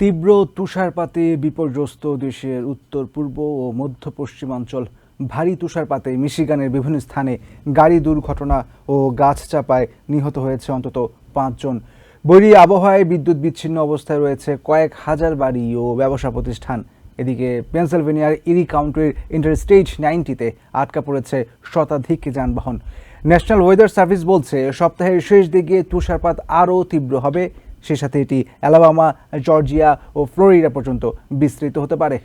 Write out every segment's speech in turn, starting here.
তীব্র তুষারপাতে বিপর্যস্ত দেশের উত্তর, পূর্ব ও মধ্য পশ্চিমাঞ্চল। ভারী তুষারপাতে মিশিগানের বিভিন্ন স্থানে গাড়ি দুর্ঘটনা ও গাছ চাপায় নিহত হয়েছে অন্তত পাঁচজন। বৈরী আবহাওয়ায় বিদ্যুৎ বিচ্ছিন্ন অবস্থায় রয়েছে কয়েক হাজার বাড়ি ও ব্যবসা প্রতিষ্ঠান। এদিকে পেনসিলভেনিয়ার ইরি কাউন্টির ইন্টারস্টেট নাইনটিতে আটকা পড়েছে শতাধিক যানবাহন। ন্যাশনাল ওয়েদার সার্ভিস বলছে, সপ্তাহের শেষ দিকে তুষারপাত আরও তীব্র হবে। সে সাথে এটি অ্যালাবামা জর্জিয়া ও ফ্লোরিডা পর্যন্ত বিস্তৃত হতে পারে।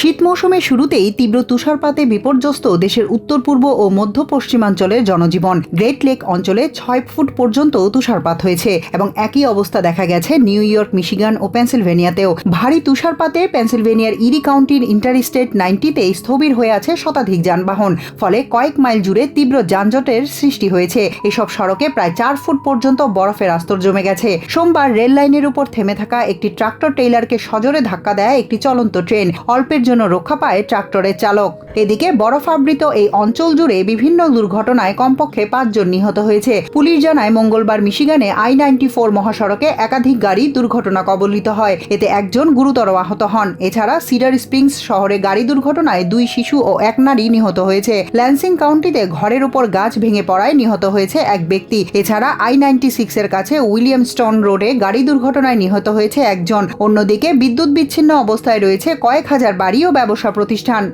শীত মৌসুমের শুরুতেই তীব্র তুষারপাতে বিপর্যস্ত দেশের উত্তর, পূর্ব ও মধ্য পশ্চিমাঞ্চলের জনজীবন। গ্রেট লেক অঞ্চলে ছয় ফুট পর্যন্ত তুষারপাত হয়েছে এবং একই অবস্থা দেখা গেছে নিউ ইয়র্ক, মিশিগান ও পেনসিলভেনিয়াতেও। ভারী তুষারপাতে পেনসিলভেনিয়ার ইরি কাউন্টির ইন্টারস্টেট নাইনটিতে স্থবির হয়ে আছে শতাধিক যানবাহন, ফলে কয়েক মাইল জুড়ে তীব্র যানজটের সৃষ্টি হয়েছে। এসব সড়কে প্রায় চার ফুট পর্যন্ত বরফের আস্তর জমে গেছে। সোমবার রেল লাইনের উপর থেমে থাকা একটি ট্রাক্টর টেইলারকে সজোরে ধাক্কা দেয় একটি চলন্ত ট্রেন। অল্পের জন্য রক্ষা পায় ট্রাক্টরের চালক। এদিকে বরফাবৃত এই অঞ্চল জুড়ে বিভিন্ন দুর্ঘটনায় কমপক্ষে পাঁচজন নিহত হয়েছে। পুলিশ জানায়, মঙ্গলবার মিশিগানে আই নাইনটি ফোর মহাসড়কে একাধিক গাড়ি দুর্ঘটনা কবলিত হয়। এতে একজন গুরুতর আহত হন। এছাড়া সিডার স্প্রিংস শহরে গাড়ি দুর্ঘটনায় দুই শিশু ও এক নারী নিহত হয়েছে। ল্যান্সিং কাউন্টিতে ঘরের উপর গাছ ভেঙে পড়ায় নিহত হয়েছে এক ব্যক্তি। এছাড়া আই নাইনটি সিক্স এর কাছে উইলিয়াম উইলিয়ামস্টন রোডে গাড়ি দুর্ঘটনায় নিহত হয়েছে একজন। অন্যদিকে বিদ্যুৎ বিচ্ছিন্ন অবস্থায় রয়েছে কয়েক হাজার বাড়ি। ও ব্যবসা প্রতিষ্ঠান।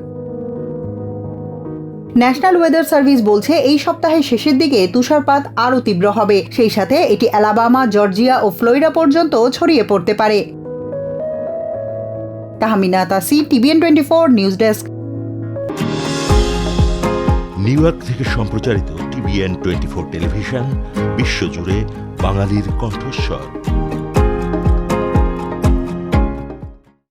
ন্যাশনাল ওয়েদার সার্ভিস বলছে, এই সপ্তাহের শেষের দিকে তুষারপাত আরও তীব্র হবে। সেই সাথে এটি অ্যালাবামা, জর্জিয়া ও ফ্লোরিডা পর্যন্ত ছড়িয়ে পড়তে পারে। Tahmina Tasi TVN twenty four news desk New York থেকে সম্প্রচারিত টিভিএন টোয়েন্টি ফোর টেলিভিশন, বিশ্বজুড়ে বাঙালির কণ্ঠস্বর।